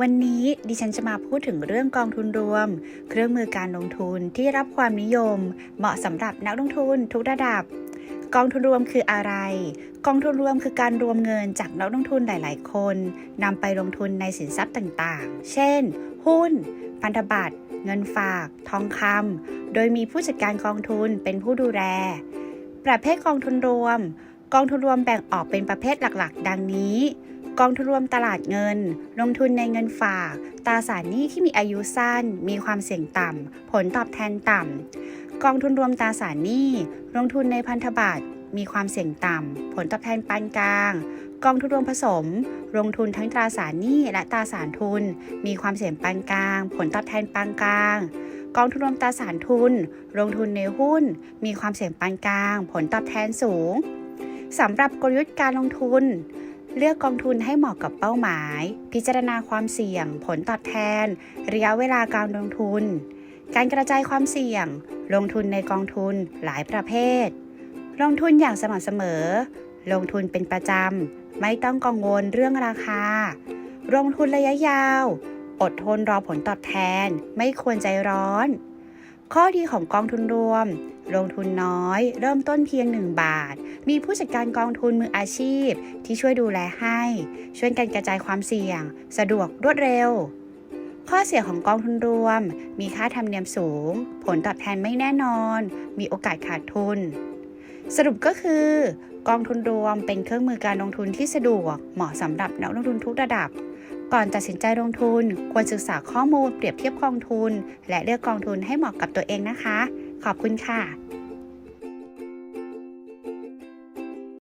วันนี้ดิฉันจะมาพูดถึงเรื่องกองทุนรวม เครื่องมือการลงทุนที่รับความนิยม เหมาะสำหรับนักลงทุนทุกระดับ กองทุนรวมคืออะไร กองทุนรวมคือการรวมเงินจากนักลงทุนหลาย ๆ คนนำไปลงทุนในสินทรัพย์ต่าง ๆ เช่น หุ้น พันธบัตร เงินฝาก ทองคำโดยมีผู้จัดการกองทุนเป็นผู้ดูแล ประเภทกองทุนรวม กองทุนรวมแบ่งออกเป็นประเภทหลัก ๆ ดังนี้ กองทุนรวมตลาดเงิน ลงทุนในเงินฝาก ตราสารหนี้ที่มีอายุสั้น มีความเสี่ยงต่ำ ผลตอบแทนต่ำ กองทุนรวมตราสารหนี้ ลงทุนในพันธบัตร มีความเสี่ยงต่ำ ผลตอบแทนปานกลาง กองทุนรวมผสม ลงทุนทั้งตราสารหนี้และตราสารทุน มีความเสี่ยงปานกลาง ผลตอบแทนปานกลางกองทุนรวมตราสารทุน ลงทุนในหุ้น มีความเสี่ยงปานกลาง ผลตอบแทนสูงสำหรับกลยุทธ์การลงทุน เลือกกองทุนให้เหมาะกับเป้าหมาย พิจารณาความเสี่ยง ผลตอบแทน ระยะเวลาการลงทุน การกระจายความเสี่ยง ลงทุนในกองทุนหลายประเภท ลงทุนอย่างสม่ำเสมอ ลงทุนเป็นประจำ ไม่ต้องกังวลเรื่องราคา ลงทุนระยะยาว อดทนรอผลตอบแทน ไม่ควรใจร้อน ข้อดีของกองทุนรวม ลงทุนน้อย เริ่มต้นเพียง 1 บาท มีผู้จัดการกองทุนมืออาชีพ ที่ช่วยดูแลให้ ช่วยกันกระจายความเสี่ยง สะดวกรวดเร็ว ข้อเสียของกองทุนรวม มีค่าธรรมเนียมสูง ผลตอบแทนไม่แน่นอน มีโอกาสขาดทุน สรุปก็คือ กองทุนรวมเป็นเครื่องมือการลงทุนที่สะดวก เหมาะสำหรับนักลงทุนทุกระดับ ก่อนตัดสินใจลงทุน ควรศึกษาข้อมูลเปรียบเทียบกองทุน และเลือกกองทุนให้เหมาะกับตัวเองนะคะ ขอบคุณค่ะ